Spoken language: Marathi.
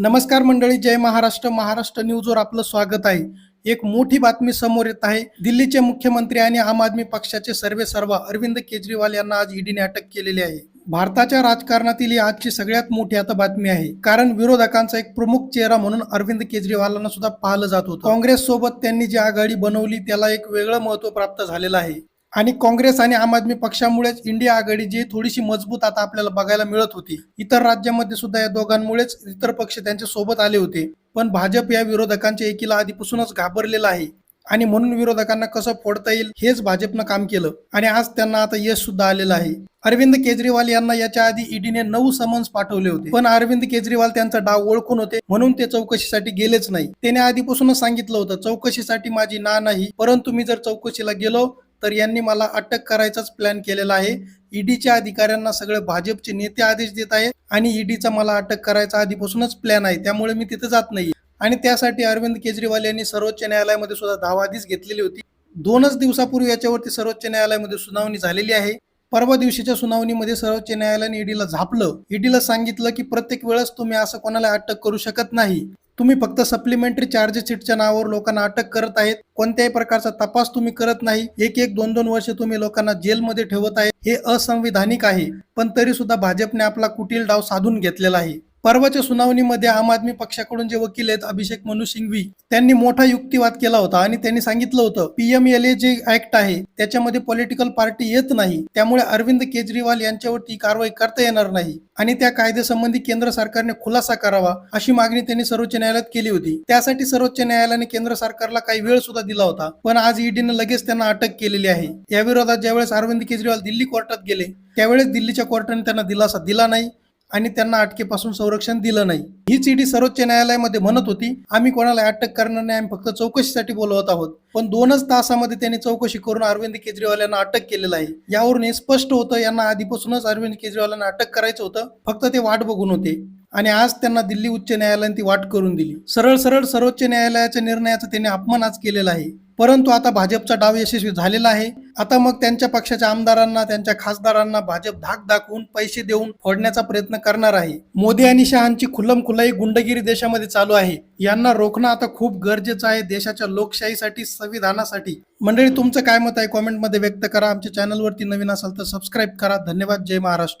नमस्कार मंडळी जय महाराष्ट्र. महाराष्ट्र न्यूजवर आपलं स्वागत आहे. एक मोठी बातमी समोर येत आहे. दिल्लीचे मुख्यमंत्री आणि आम आदमी पक्षाचे सर्वे सर्वा अरविंद केजरीवाल यांना आज ईडीने अटक केलेली आहे. भारताच्या राजकारणातील ही आजची सगळ्यात मोठी आता बातमी आहे. कारण विरोधकांचा एक प्रमुख चेहरा म्हणून अरविंद केजरीवालांना सुद्धा पाहिलं जात होतं. काँग्रेस सोबत त्यांनी जी आघाडी बनवली त्याला एक वेगळं महत्त्व प्राप्त झालेलं आहे. आणि काँग्रेस आणि आम आदमी पक्षामुळेच इंडिया आघाडी जी थोडीशी मजबूत आता आपल्याला बघायला मिळत होती. इतर राज्यामध्ये सुद्धा या दोघांमुळेच इतर पक्ष त्यांच्यासोबत आले होते. पण भाजप या विरोधकांच्या एकीला आधीपासूनच घाबरलेला आहे. आणि म्हणून विरोधकांना कसं फोडता येईल हेच भाजपनं काम केलं. आणि आज त्यांना आता यश सुद्धा आलेलं आहे. अरविंद केजरीवाल यांना याच्या आधी ईडीने नऊ समन्स पाठवले होते. पण अरविंद केजरीवाल त्यांचा डाव ओळखून होते म्हणून ते चौकशीसाठी गेलेच नाही. त्याने आधीपासूनच सांगितलं होतं चौकशीसाठी माझी ना नाही परंतु मी जर चौकशीला गेलो तर यांनी मला अटक करायचाच प्लॅन केलेला आहे. ईडीच्या अधिकाऱ्यांना सगळे भाजपचे नेते आदेश देत आहेत आणि ईडीचा मला अटक करायचा आधीपासूनच प्लॅन आहे. त्यामुळे मी तिथे जात नाही आणि त्यासाठी अरविंद केजरीवाल यांनी सर्वोच्च न्यायालयामध्ये सुद्धा धाव आधीच घेतलेली होती. दोनच दिवसापूर्वी याच्यावरती सर्वोच्च न्यायालयामध्ये सुनावणी झालेली आहे. परवा दिवशीच्या सुनावणीमध्ये सर्वोच्च न्यायालयाने ईडीला झापलं. ईडीला सांगितलं की प्रत्येक वेळेस तुम्ही असं कोणाला अटक करू शकत नाही. तुम्ही फक्त सप्लिमेंटरी चार्जशीटच्या नावावर लोकांना अटक करत आहेत. कोणत्याही प्रकारचा तपास तुम्ही करत नाही. एक एक दोन दोन वर्ष तुम्ही लोकांना जेलमध्ये ठेवत आहे. हे असंविधानिक आहे. पण तरी सुद्धा भाजपने आपला कुटील डाव साधून घेतलेला आहे. परवाच्या सुनावणीमध्ये आम आदमी पक्षाकडून जे वकील आहेत अभिषेक मनु सिंघवी त्यांनी मोठा युक्तिवाद केला होता आणि त्यांनी सांगितलं होतं पीएमएलए जे ऍक्ट आहे त्याच्यामध्ये पॉलिटिकल पार्टी येत नाही. त्यामुळे अरविंद केजरीवाल यांच्यावरती कारवाई करता येणार नाही. आणि त्या कायद्यासंबंधी केंद्र सरकारने खुलासा करावा अशी मागणी त्यांनी सर्वोच्च न्यायालयात केली होती. त्यासाठी सर्वोच्च न्यायालयाने केंद्र सरकारला काही वेळ सुद्धा दिला होता पण आज ईडीने लगेच त्यांना अटक केलेली आहे. या विरोधात ज्यावेळेस अरविंद केजरीवाल दिल्ली कोर्टात गेले त्यावेळेस दिल्लीच्या कोर्टाने त्यांना दिलासा दिला नाही. आणि त्यांना अटकेपासून संरक्षण दिलं नाही. हीच ईडी सर्वोच्च न्यायालयामध्ये म्हणत होती आम्ही कोणाला अटक करणार नाही आम्ही फक्त चौकशीसाठी बोलवत आहोत. पण दोनच तासामध्ये त्यांनी चौकशी करून अरविंद केजरीवाल यांना अटक केलेलं आहे. यावरून हे स्पष्ट होतं यांना आधीपासूनच अरविंद केजरीवालांना अटक करायचं होतं. फक्त ते वाट बघून होते. आणि आज त्यांना दिल्ली उच्च न्यायालयाने ती वाट करून दिली. सरळ सरळ सर्वोच्च न्यायालयाच्या निर्णयाचा त्यांनी अपमान आज केलेला आहे. परंतु आता भाजपचा डाव यशस्वी झालेला आहे. आता मग त्यांच्या पक्षाच्या आमदारांना त्यांच्या खासदारांना भाजप धाक दाखवून पैसे देऊन फोडण्याचा प्रयत्न करणार आहे. मोदी आणि शहांची खुल्लम खुलाई गुंडगिरी देशामध्ये चालू आहे. यांना रोखणं आता खूप गरजेचं आहे देशाच्या लोकशाहीसाठी संविधानासाठी. मंडळी तुमचं काय मत आहे? कॉमेंटमध्ये व्यक्त करा. आमच्या चॅनलवरती नवीन असाल तर सबस्क्राईब करा. धन्यवाद. जय महाराष्ट्र.